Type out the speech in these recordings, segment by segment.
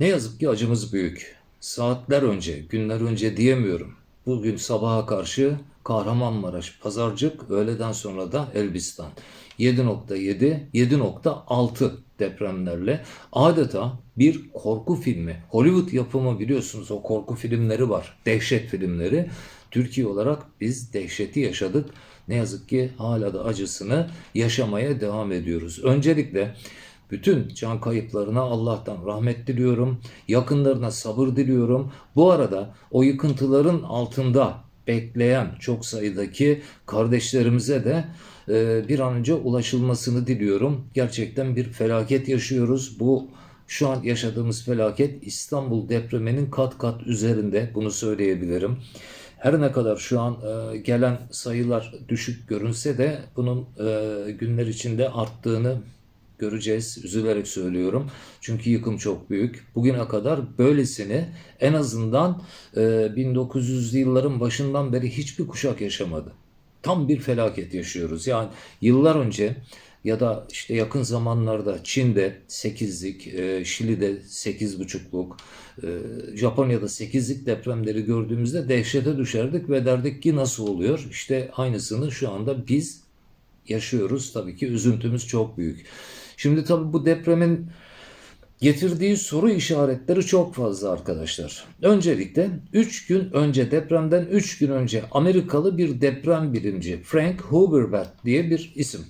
Ne yazık ki acımız büyük. Saatler önce, günler önce diyemiyorum. Bugün sabaha karşı Kahramanmaraş, Pazarcık, öğleden sonra da Elbistan. 7.7, 7.6 depremlerle adeta bir korku filmi. Hollywood yapımı biliyorsunuz o korku filmleri var. Dehşet filmleri. Türkiye olarak biz dehşeti yaşadık. Ne yazık ki hala da acısını yaşamaya devam ediyoruz. Öncelikle bütün can kayıplarına Allah'tan rahmet diliyorum. Yakınlarına sabır diliyorum. Bu arada o yıkıntıların altında bekleyen çok sayıdaki kardeşlerimize de e, bir an önce ulaşılmasını diliyorum. Gerçekten bir felaket yaşıyoruz. Bu şu an yaşadığımız felaket İstanbul depreminin kat kat üzerinde bunu söyleyebilirim. Her ne kadar şu an e, gelen sayılar düşük görünse de bunun e, günler içinde arttığını göreceğiz. Üzülerek söylüyorum. Çünkü yıkım çok büyük. Bugüne kadar böylesini en azından e, 1900'lü yılların başından beri hiçbir kuşak yaşamadı. Tam bir felaket yaşıyoruz. Yani yıllar önce ya da işte yakın zamanlarda Çin'de 8'lik, e, Şili'de 8,5'luk, e, Japonya'da 8'lik depremleri gördüğümüzde dehşete düşerdik ve derdik ki nasıl oluyor? İşte aynısını şu anda biz yaşıyoruz. Tabii ki üzüntümüz çok büyük. Şimdi tabii bu depremin getirdiği soru işaretleri çok fazla arkadaşlar. Öncelikle 3 gün önce depremden 3 gün önce Amerikalı bir deprem bilimci Frank Huberbert diye bir isim.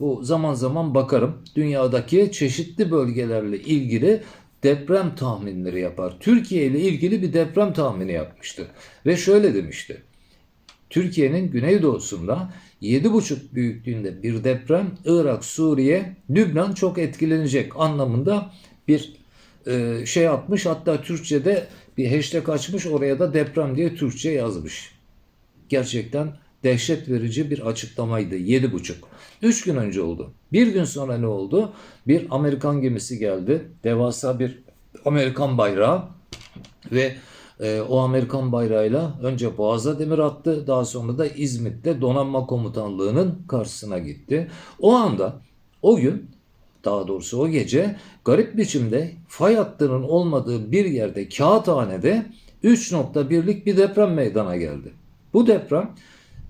Bu zaman zaman bakarım dünyadaki çeşitli bölgelerle ilgili deprem tahminleri yapar. Türkiye ile ilgili bir deprem tahmini yapmıştı ve şöyle demişti. Türkiye'nin güneydoğusunda 7,5 büyüklüğünde bir deprem Irak, Suriye, Lübnan çok etkilenecek anlamında bir e, şey atmış. Hatta Türkçe'de bir hashtag açmış oraya da deprem diye Türkçe yazmış. Gerçekten dehşet verici bir açıklamaydı. 7,5. 3 gün önce oldu. Bir gün sonra ne oldu? Bir Amerikan gemisi geldi. Devasa bir Amerikan bayrağı ve e, o Amerikan bayrağıyla önce Boğaz'a demir attı. Daha sonra da İzmit'te donanma komutanlığının karşısına gitti. O anda o gün daha doğrusu o gece garip biçimde fay hattının olmadığı bir yerde Kağıthane'de 3.1'lik bir deprem meydana geldi. Bu deprem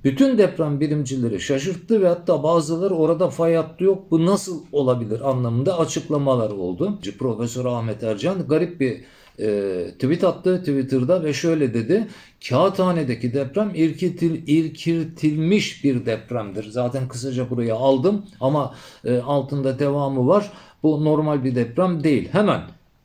bütün deprem bilimcileri şaşırttı ve hatta bazıları orada fay hattı yok bu nasıl olabilir anlamında açıklamalar oldu. Profesör Ahmet Ercan garip bir e, tweet attı Twitter'da ve şöyle dedi. Kağıthane'deki deprem irkitil, irkiltilmiş bir depremdir. Zaten kısaca buraya aldım ama e, altında devamı var. Bu normal bir deprem değil. Hemen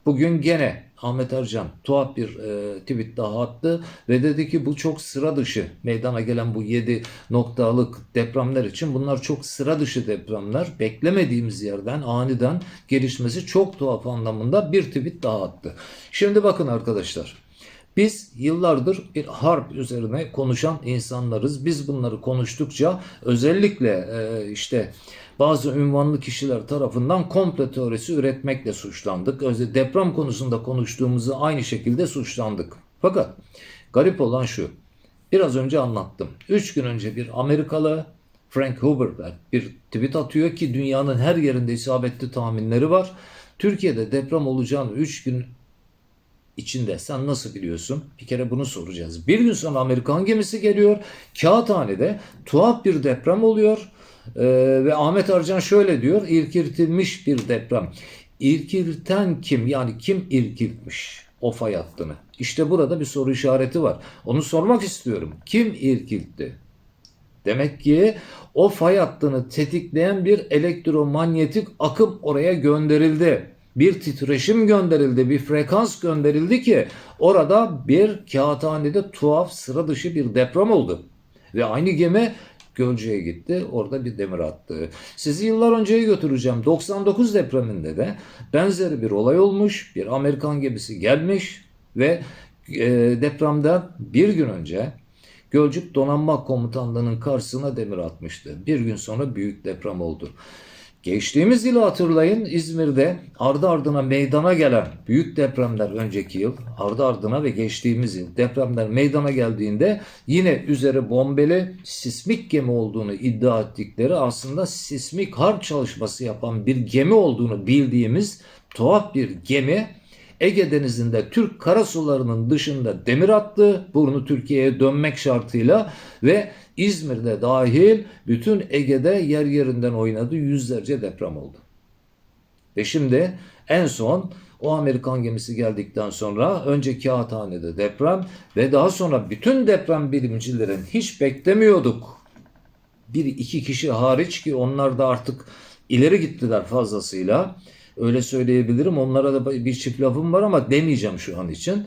bugün gene Ahmet Ercan tuhaf bir e, tweet daha attı ve dedi ki bu çok sıra dışı meydana gelen bu 7 noktalık depremler için bunlar çok sıra dışı depremler. Beklemediğimiz yerden aniden gelişmesi çok tuhaf anlamında bir tweet daha attı. Şimdi bakın arkadaşlar. Biz yıllardır bir harp üzerine konuşan insanlarız. Biz bunları konuştukça özellikle e, işte bazı ünvanlı kişiler tarafından komple teorisi üretmekle suçlandık. Özellikle deprem konusunda konuştuğumuzu aynı şekilde suçlandık. Fakat garip olan şu. Biraz önce anlattım. 3 gün önce bir Amerikalı Frank Huberbert bir tweet atıyor ki dünyanın her yerinde isabetli tahminleri var. Türkiye'de deprem olacağını 3 gün içinde sen nasıl biliyorsun? Bir kere bunu soracağız. Bir gün sonra Amerikan gemisi geliyor. Kağıthane'de tuhaf bir deprem oluyor. Ee, ve Ahmet Arcan şöyle diyor. İrkiltilmiş bir deprem. İrkilten kim? Yani kim irkiltmiş o fay hattını? İşte burada bir soru işareti var. Onu sormak istiyorum. Kim irkiltti? Demek ki o fay hattını tetikleyen bir elektromanyetik akım oraya gönderildi bir titreşim gönderildi, bir frekans gönderildi ki orada bir kağıthanede tuhaf sıra dışı bir deprem oldu. Ve aynı gemi Gölcük'e gitti. Orada bir demir attı. Sizi yıllar önceye götüreceğim. 99 depreminde de benzeri bir olay olmuş. Bir Amerikan gemisi gelmiş ve e, depremden bir gün önce Gölcük Donanma Komutanlığı'nın karşısına demir atmıştı. Bir gün sonra büyük deprem oldu. Geçtiğimiz yılı hatırlayın İzmir'de ardı ardına meydana gelen büyük depremler önceki yıl ardı ardına ve geçtiğimiz yıl depremler meydana geldiğinde yine üzeri bombeli sismik gemi olduğunu iddia ettikleri aslında sismik harp çalışması yapan bir gemi olduğunu bildiğimiz tuhaf bir gemi Ege Denizi'nde Türk karasularının dışında demir attı. Burnu Türkiye'ye dönmek şartıyla ve İzmir'de dahil bütün Ege'de yer yerinden oynadı. Yüzlerce deprem oldu. Ve şimdi en son o Amerikan gemisi geldikten sonra önce Kağıthane'de deprem ve daha sonra bütün deprem bilimcilerin hiç beklemiyorduk. Bir iki kişi hariç ki onlar da artık ileri gittiler fazlasıyla. Öyle söyleyebilirim. Onlara da bir çift lafım var ama demeyeceğim şu an için.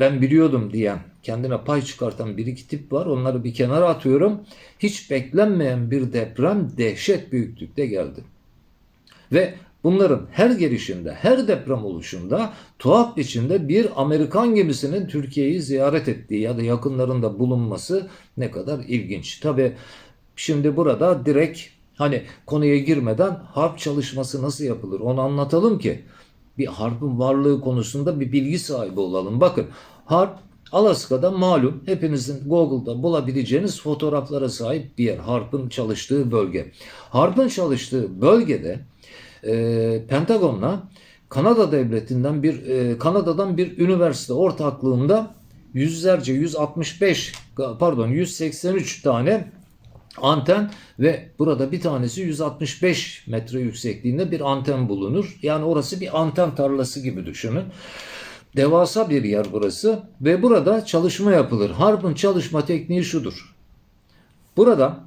Ben biliyordum diyen, kendine pay çıkartan bir iki tip var. Onları bir kenara atıyorum. Hiç beklenmeyen bir deprem dehşet büyüklükte geldi. Ve bunların her gelişinde, her deprem oluşunda tuhaf biçimde bir Amerikan gemisinin Türkiye'yi ziyaret ettiği ya da yakınlarında bulunması ne kadar ilginç. Tabi şimdi burada direkt hani konuya girmeden harp çalışması nasıl yapılır onu anlatalım ki bir harpın varlığı konusunda bir bilgi sahibi olalım. Bakın harp Alaska'da malum hepinizin Google'da bulabileceğiniz fotoğraflara sahip bir yer. Harp'ın çalıştığı bölge. Harp'ın çalıştığı bölgede e, Pentagon'la Kanada devletinden bir e, Kanada'dan bir üniversite ortaklığında yüzlerce 165 pardon 183 tane anten ve burada bir tanesi 165 metre yüksekliğinde bir anten bulunur. Yani orası bir anten tarlası gibi düşünün. Devasa bir yer burası ve burada çalışma yapılır. Harp'ın çalışma tekniği şudur. Burada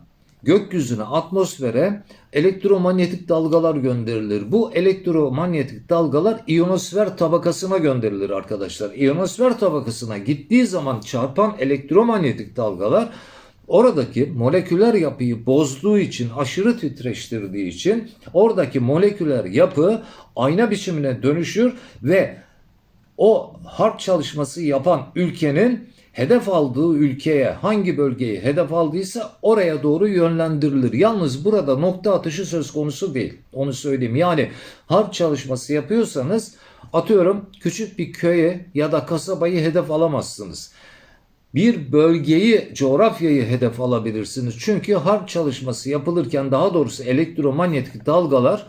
gökyüzüne, atmosfere elektromanyetik dalgalar gönderilir. Bu elektromanyetik dalgalar ionosfer tabakasına gönderilir arkadaşlar. İyonosfer tabakasına gittiği zaman çarpan elektromanyetik dalgalar oradaki moleküler yapıyı bozduğu için, aşırı titreştirdiği için oradaki moleküler yapı ayna biçimine dönüşür ve o harp çalışması yapan ülkenin hedef aldığı ülkeye hangi bölgeyi hedef aldıysa oraya doğru yönlendirilir. Yalnız burada nokta atışı söz konusu değil. Onu söyleyeyim. Yani harp çalışması yapıyorsanız atıyorum küçük bir köye ya da kasabayı hedef alamazsınız. Bir bölgeyi, coğrafyayı hedef alabilirsiniz. Çünkü harp çalışması yapılırken daha doğrusu elektromanyetik dalgalar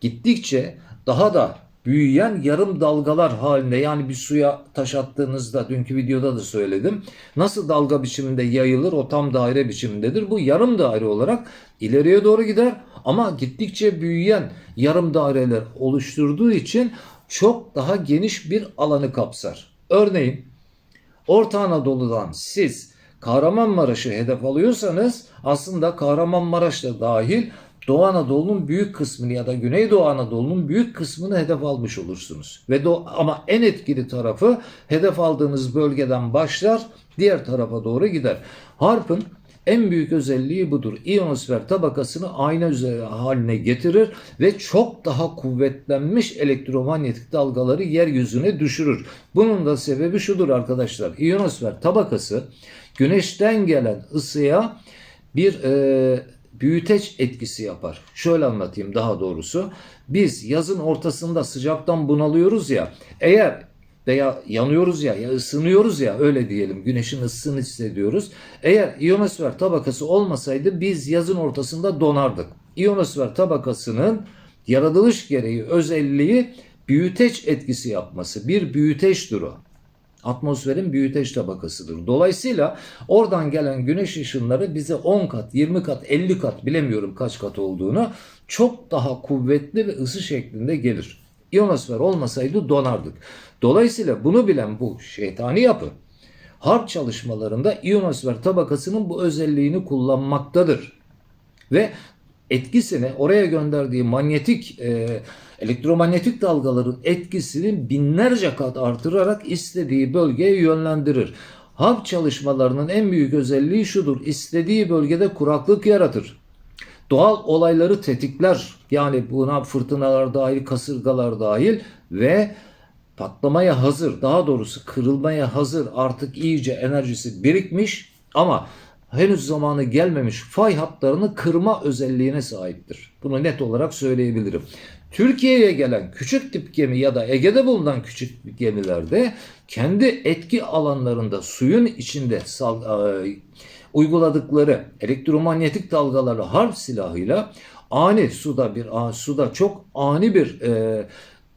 gittikçe daha da büyüyen yarım dalgalar halinde yani bir suya taş attığınızda dünkü videoda da söyledim. Nasıl dalga biçiminde yayılır o tam daire biçimindedir. Bu yarım daire olarak ileriye doğru gider ama gittikçe büyüyen yarım daireler oluşturduğu için çok daha geniş bir alanı kapsar. Örneğin Orta Anadolu'dan siz Kahramanmaraş'ı hedef alıyorsanız aslında Kahramanmaraş da dahil Doğu Anadolu'nun büyük kısmını ya da Güneydoğu Anadolu'nun büyük kısmını hedef almış olursunuz. Ve do ama en etkili tarafı hedef aldığınız bölgeden başlar, diğer tarafa doğru gider. Harp'ın en büyük özelliği budur. İyonosfer tabakasını ayna üzeri haline getirir ve çok daha kuvvetlenmiş elektromanyetik dalgaları yeryüzüne düşürür. Bunun da sebebi şudur arkadaşlar. İyonosfer tabakası güneşten gelen ısıya bir e, büyüteç etkisi yapar. Şöyle anlatayım daha doğrusu. Biz yazın ortasında sıcaktan bunalıyoruz ya. Eğer veya yanıyoruz ya ya ısınıyoruz ya öyle diyelim güneşin ısısını hissediyoruz. Eğer ionosfer tabakası olmasaydı biz yazın ortasında donardık. İyonosfer tabakasının yaratılış gereği özelliği büyüteç etkisi yapması. Bir büyüteçtir o atmosferin büyüteç tabakasıdır. Dolayısıyla oradan gelen güneş ışınları bize 10 kat, 20 kat, 50 kat bilemiyorum kaç kat olduğunu çok daha kuvvetli ve ısı şeklinde gelir. İyonosfer olmasaydı donardık. Dolayısıyla bunu bilen bu şeytani yapı harp çalışmalarında iyonosfer tabakasının bu özelliğini kullanmaktadır. Ve etkisini oraya gönderdiği manyetik e, elektromanyetik dalgaların etkisini binlerce kat artırarak istediği bölgeye yönlendirir. Harp çalışmalarının en büyük özelliği şudur. İstediği bölgede kuraklık yaratır. Doğal olayları tetikler. Yani buna fırtınalar dahil, kasırgalar dahil ve patlamaya hazır, daha doğrusu kırılmaya hazır artık iyice enerjisi birikmiş ama henüz zamanı gelmemiş fay hatlarını kırma özelliğine sahiptir. Bunu net olarak söyleyebilirim. Türkiye'ye gelen küçük tip gemi ya da Ege'de bulunan küçük gemilerde kendi etki alanlarında suyun içinde sal, e, uyguladıkları elektromanyetik dalgaları harp silahıyla ani suda bir suda çok ani bir e,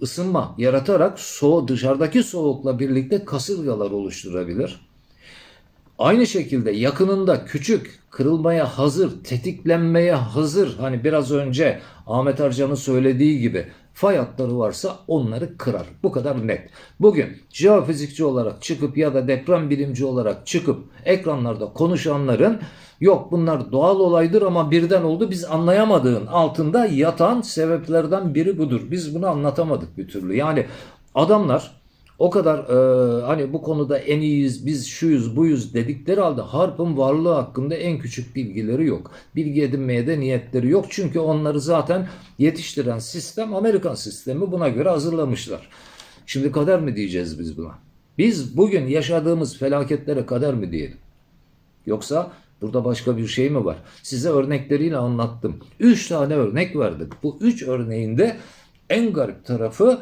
ısınma yaratarak soğuk dışarıdaki soğukla birlikte kasırgalar oluşturabilir. Aynı şekilde yakınında küçük, kırılmaya hazır, tetiklenmeye hazır hani biraz önce Ahmet Arcan'ın söylediği gibi fay hatları varsa onları kırar. Bu kadar net. Bugün jeofizikçi olarak çıkıp ya da deprem bilimci olarak çıkıp ekranlarda konuşanların yok bunlar doğal olaydır ama birden oldu biz anlayamadığın altında yatan sebeplerden biri budur. Biz bunu anlatamadık bir türlü. Yani adamlar o kadar e, hani bu konuda en iyiyiz, biz şuyuz, buyuz dedikleri halde harpın varlığı hakkında en küçük bilgileri yok. Bilgi edinmeye de niyetleri yok. Çünkü onları zaten yetiştiren sistem Amerikan sistemi buna göre hazırlamışlar. Şimdi kader mi diyeceğiz biz buna? Biz bugün yaşadığımız felaketlere kader mi diyelim? Yoksa burada başka bir şey mi var? Size örnekleriyle anlattım. Üç tane örnek verdik. Bu üç örneğinde en garip tarafı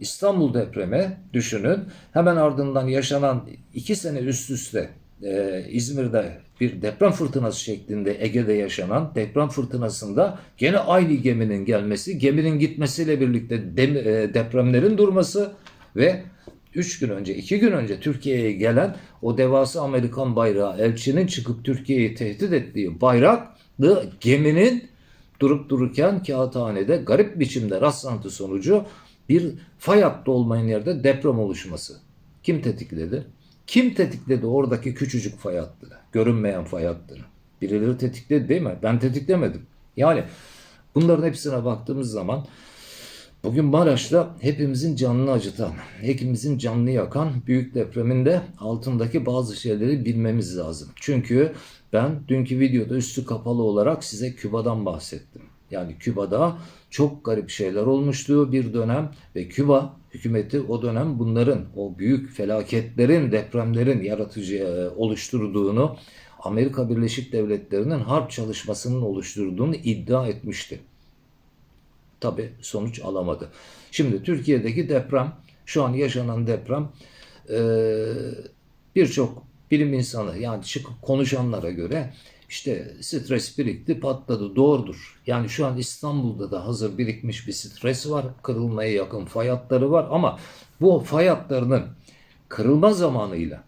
İstanbul depremi düşünün. Hemen ardından yaşanan iki sene üst üste e, İzmir'de bir deprem fırtınası şeklinde Ege'de yaşanan deprem fırtınasında gene aynı geminin gelmesi, geminin gitmesiyle birlikte dem- e, depremlerin durması ve 3 gün önce, 2 gün önce Türkiye'ye gelen o devasa Amerikan bayrağı elçinin çıkıp Türkiye'yi tehdit ettiği bayraklı geminin durup dururken kağıthanede garip biçimde rastlantı sonucu bir fay hattı olmayan yerde deprem oluşması. Kim tetikledi? Kim tetikledi oradaki küçücük fay hattını? Görünmeyen fay hattını. Birileri tetikledi değil mi? Ben tetiklemedim. Yani bunların hepsine baktığımız zaman bugün Maraş'ta hepimizin canını acıtan, hepimizin canını yakan büyük depreminde altındaki bazı şeyleri bilmemiz lazım. Çünkü ben dünkü videoda üstü kapalı olarak size Küba'dan bahsettim. Yani Küba'da çok garip şeyler olmuştu bir dönem ve Küba hükümeti o dönem bunların o büyük felaketlerin, depremlerin yaratıcı e, oluşturduğunu Amerika Birleşik Devletleri'nin harp çalışmasının oluşturduğunu iddia etmişti. Tabi sonuç alamadı. Şimdi Türkiye'deki deprem, şu an yaşanan deprem e, birçok bilim insanı yani çıkıp konuşanlara göre işte stres birikti patladı doğrudur. Yani şu an İstanbul'da da hazır birikmiş bir stres var. Kırılmaya yakın fay hatları var ama bu fay hatlarının kırılma zamanıyla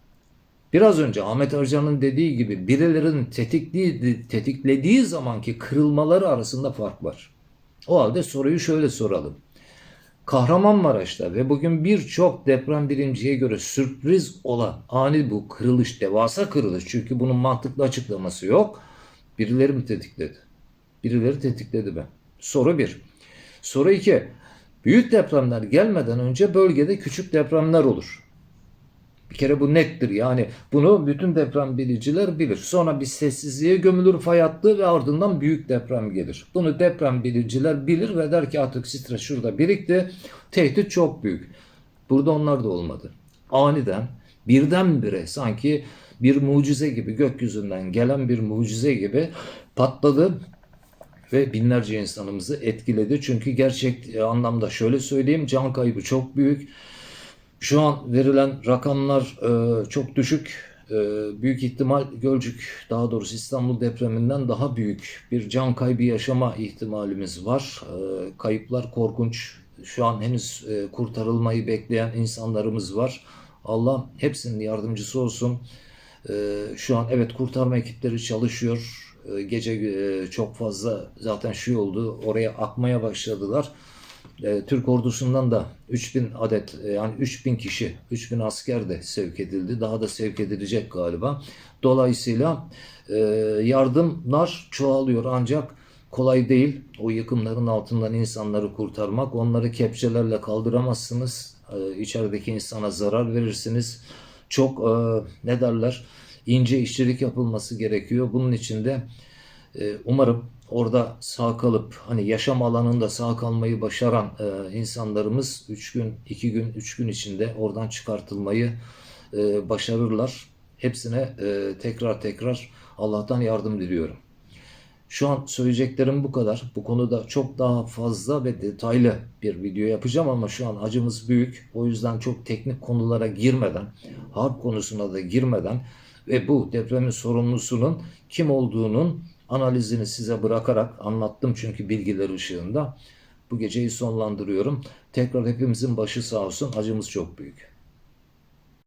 biraz önce Ahmet Arcan'ın dediği gibi birilerinin tetikli, tetiklediği zamanki kırılmaları arasında fark var. O halde soruyu şöyle soralım. Kahramanmaraş'ta ve bugün birçok deprem bilimciye göre sürpriz olan ani bu kırılış, devasa kırılış çünkü bunun mantıklı açıklaması yok. Birileri mi tetikledi? Birileri tetikledi mi? Soru bir. Soru iki. Büyük depremler gelmeden önce bölgede küçük depremler olur. Bir kere bu nettir yani bunu bütün deprem biliciler bilir. Sonra bir sessizliğe gömülür fay hattı ve ardından büyük deprem gelir. Bunu deprem biliciler bilir ve der ki artık stres şurada birikti. Tehdit çok büyük. Burada onlar da olmadı. Aniden birdenbire sanki bir mucize gibi gökyüzünden gelen bir mucize gibi patladı ve binlerce insanımızı etkiledi. Çünkü gerçek anlamda şöyle söyleyeyim can kaybı çok büyük. Şu an verilen rakamlar e, çok düşük. E, büyük ihtimal Gölcük, daha doğrusu İstanbul depreminden daha büyük bir can kaybı yaşama ihtimalimiz var. E, kayıplar korkunç. Şu an henüz e, kurtarılmayı bekleyen insanlarımız var. Allah hepsinin yardımcısı olsun. E, şu an evet kurtarma ekipleri çalışıyor. E, gece e, çok fazla zaten şey oldu. Oraya akmaya başladılar. E, Türk ordusundan da 3000 adet e, yani 3000 kişi, 3000 asker de sevk edildi. Daha da sevk edilecek galiba. Dolayısıyla e, yardımlar çoğalıyor ancak kolay değil. O yıkımların altından insanları kurtarmak. Onları kepçelerle kaldıramazsınız. E, içerideki insana zarar verirsiniz. Çok e, ne derler ince işçilik yapılması gerekiyor. Bunun için de e, umarım orada sağ kalıp hani yaşam alanında sağ kalmayı başaran e, insanlarımız 3 gün, 2 gün, 3 gün içinde oradan çıkartılmayı e, başarırlar. Hepsine e, tekrar tekrar Allah'tan yardım diliyorum. Şu an söyleyeceklerim bu kadar. Bu konuda çok daha fazla ve detaylı bir video yapacağım ama şu an acımız büyük. O yüzden çok teknik konulara girmeden, harp konusuna da girmeden ve bu depremin sorumlusunun kim olduğunun analizini size bırakarak anlattım çünkü bilgiler ışığında. bu geceyi sonlandırıyorum. Tekrar hepimizin başı sağ olsun. Acımız çok büyük.